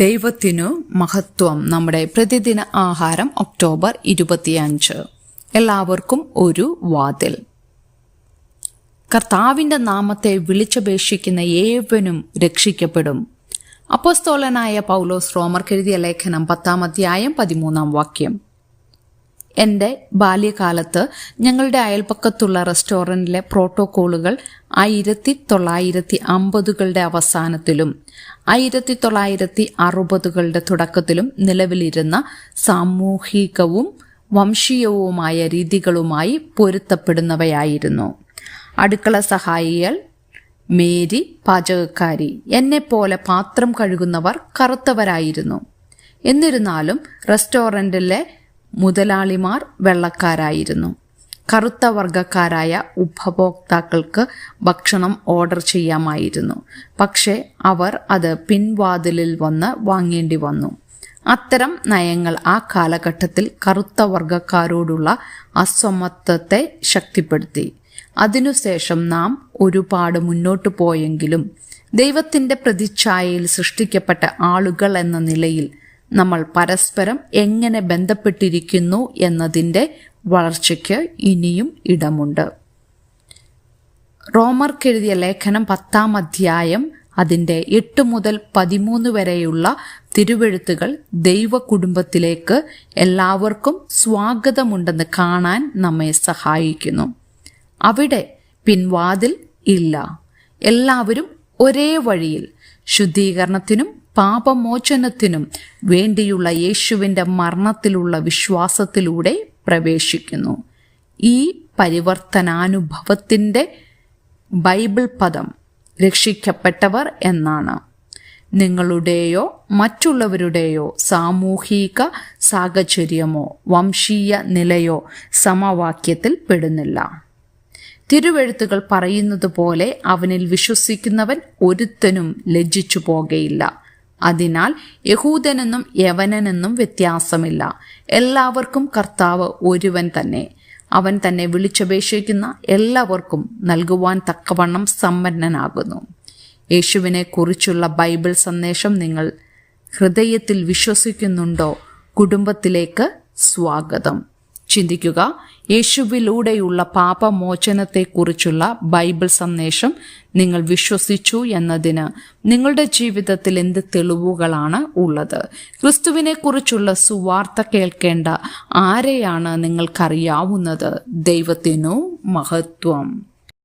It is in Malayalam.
ദൈവത്തിനു മഹത്വം. നമ്മുടെ പ്രതിദിന ആഹാരം ഒക്ടോബർ ഇരുപത്തിയഞ്ച്. എല്ലാവർക്കും ഒരു വാതിൽ. കർത്താവിന്റെ നാമത്തെ വിളിച്ചപേക്ഷിക്കുന്ന ഏവനും രക്ഷിക്കപ്പെടും. അപ്പോസ്തോലനായ പൗലോസ് റോമർക്കെഴുതിയ ലേഖനം പത്താം അധ്യായം പതിമൂന്നാം വാക്യം. എന്റെ ബാല്യകാലത്ത് ഞങ്ങളുടെ അയൽപക്കത്തുള്ള റെസ്റ്റോറന്റിലെ പ്രോട്ടോക്കോളുകൾ ആയിരത്തി തൊള്ളായിരത്തി അമ്പതുകളുടെ അവസാനത്തിലും ആയിരത്തി തൊള്ളായിരത്തി അറുപതുകളുടെ തുടക്കത്തിലും നിലവിലിരുന്ന സാമൂഹികവും വംശീയവുമായ രീതികളുമായി പൊരുത്തപ്പെടുന്നവയായിരുന്നു. അടുക്കള സഹായികൾ മേരി പാചകക്കാരി എന്നെപ്പോലെ പാത്രം കഴുകുന്നവർ കറുത്തവരായിരുന്നു. എന്നിരുന്നാലും റെസ്റ്റോറന്റിലെ മുതലാളിമാർ വെള്ളക്കാരായിരുന്നു. കറുത്ത വർഗക്കാരായ ഉപഭോക്താക്കൾക്ക് ഭക്ഷണം ഓർഡർ ചെയ്യാമായിരുന്നു. പക്ഷേ അവർ അത് പിൻവാതിലിൽ വന്ന് വാങ്ങേണ്ടി വന്നു. അത്തരം നയങ്ങൾ ആ കാലഘട്ടത്തിൽ കറുത്ത വർഗക്കാരോടുള്ള അസമത്വത്തെ ശക്തിപ്പെടുത്തി. അതിനുശേഷം നാം ഒരുപാട് മുന്നോട്ടു പോയെങ്കിലും ദൈവത്തിന്റെ പ്രതിച്ഛായയിൽ സൃഷ്ടിക്കപ്പെട്ട ആളുകൾ എന്ന നിലയിൽ നമ്മൾ പരസ്പരം എങ്ങനെ ബന്ധപ്പെട്ടിരിക്കുന്നു എന്നതിന്റെ വളർച്ചയ്ക്ക് ഇനിയും ഇടമുണ്ട്. റോമർക്കെഴുതിയ ലേഖനം പത്താം അധ്യായം അതിന്റെ എട്ട് മുതൽ പതിമൂന്ന് വരെയുള്ള തിരുവെഴുത്തുകൾ ദൈവ കുടുംബത്തിലേക്ക് എല്ലാവർക്കും സ്വാഗതമുണ്ടെന്ന് കാണാൻ നമ്മെ സഹായിക്കുന്നു. അവിടെ പിൻവാതിൽ ഇല്ല. എല്ലാവരും ഒരേ വഴിയിൽ ശുദ്ധീകരണത്തിനും പാപമോചനത്തിനും വേണ്ടിയുള്ള യേശുവിന്റെ മരണത്തിലുള്ള വിശ്വാസത്തിലൂടെ പ്രവേശിക്കുന്നു. ഈ പരിവർത്തനാനുഭവത്തിന്റെ ബൈബിൾ പദം രക്ഷിക്കപ്പെട്ടവർ എന്നാണ്. നിങ്ങളുടെയോ മറ്റുള്ളവരുടെയോ സാമൂഹിക സാഹചര്യമോ വംശീയ നിലയോ സമവാക്യത്തിൽ പെടുന്നില്ല. തിരുവെഴുത്തുകൾ പറയുന്നത് പോലെ അവനിൽ വിശ്വസിക്കുന്നവൻ ഒരുത്തനും ലജ്ജിച്ചു പോകയില്ല. അതിനാൽ യഹൂദനെന്നും യവനനെന്നും വ്യത്യാസമില്ല. എല്ലാവർക്കും കർത്താവ് ഒരുവൻ തന്നെ. അവൻ തന്നെ വിളിച്ചപേക്ഷിക്കുന്ന എല്ലാവർക്കും നൽകുവാൻ തക്കവണ്ണം സമ്പന്നനാകുന്നു. യേശുവിനെ കുറിച്ചുള്ള ബൈബിൾ സന്ദേശം നിങ്ങൾ ഹൃദയത്തിൽ വിശ്വസിക്കുന്നുണ്ടോ? കുടുംബത്തിലേക്ക് സ്വാഗതം. ചിന്തിക്കുക. യേശുവിലൂടെയുള്ള പാപമോചനത്തെക്കുറിച്ചുള്ള ബൈബിൾ സന്ദേശം നിങ്ങൾ വിശ്വസിച്ചു എന്നതിന് നിങ്ങളുടെ ജീവിതത്തിൽ എന്ത് തെളിവുകളാണ് ഉള്ളത്? ക്രിസ്തുവിനെക്കുറിച്ചുള്ള സുവാർത്ത കേൾക്കേണ്ട ആരെയാണ് നിങ്ങൾക്കറിയാവുന്നത്? ദൈവത്തിനു മഹത്വം.